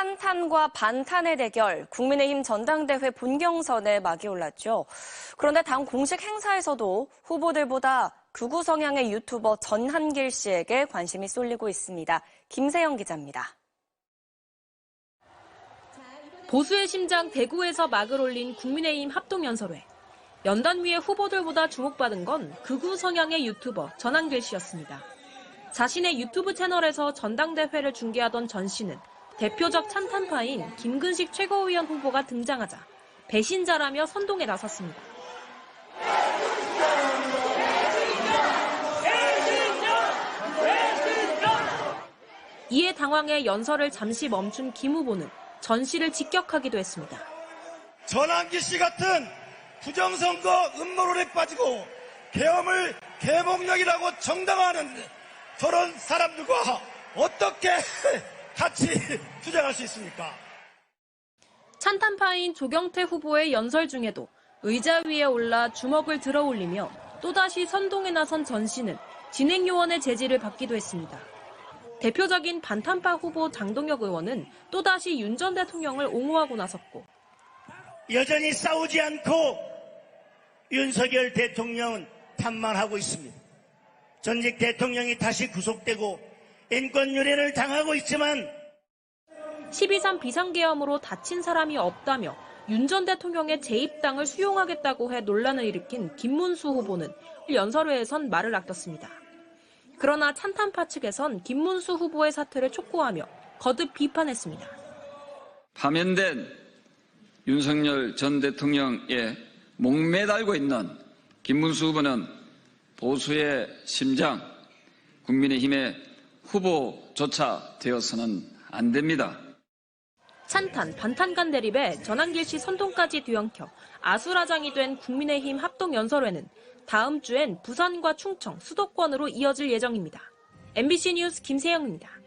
찬탄과 반탄의 대결, 국민의힘 전당대회 본경선에 막이 올랐죠. 그런데 당 공식 행사에서도 후보들보다 극우 성향의 유튜버 전한길 씨에게 관심이 쏠리고 있습니다. 김세영 기자입니다. 보수의 심장 대구에서 막을 올린 국민의힘 합동연설회. 연단 위의 후보들보다 주목받은 건 극우 성향의 유튜버 전한길 씨였습니다. 자신의 유튜브 채널에서 전당대회를 중계하던 전 씨는 대표적 찬탄파인 김근식 최고위원 후보가 등장하자 배신자라며 선동에 나섰습니다. 이에 당황해 연설을 잠시 멈춘 김 후보는 전 씨를 직격하기도 했습니다. 전환기 씨 같은 부정선거 음모론에 빠지고 계엄을 개몽력이라고 정당화하는 저런 사람들과 어떻게 같이 투쟁할 수 있습니까? 찬탄파인 조경태 후보의 연설 중에도 의자 위에 올라 주먹을 들어 올리며 또다시 선동에 나선 전 씨는 진행 요원의 제지를 받기도 했습니다. 대표적인 반탄파 후보 장동혁 의원은 또다시 윤 전 대통령을 옹호하고 나섰고 여전히 싸우지 않고 윤석열 대통령은 탓만하고 있습니다. 전직 대통령이 다시 구속되고 인권 유린을 당하고 있지만 12.3 비상계엄으로 다친 사람이 없다며 윤 전 대통령의 재입당을 수용하겠다고 해 논란을 일으킨 김문수 후보는 연설회에선 말을 아꼈습니다. 그러나 찬탄파 측에선 김문수 후보의 사퇴를 촉구하며 거듭 비판했습니다. 파면된 윤석열 전 대통령의 목매달고 있는 김문수 후보는 보수의 심장, 국민의힘의 후보조차 되어서는 안 됩니다. 찬탄, 반탄 간 대립에 전한길 씨 선동까지 뒤엉켜 아수라장이 된 국민의힘 합동연설회는 다음 주엔 부산과 충청, 수도권으로 이어질 예정입니다. MBC 뉴스 김세영입니다.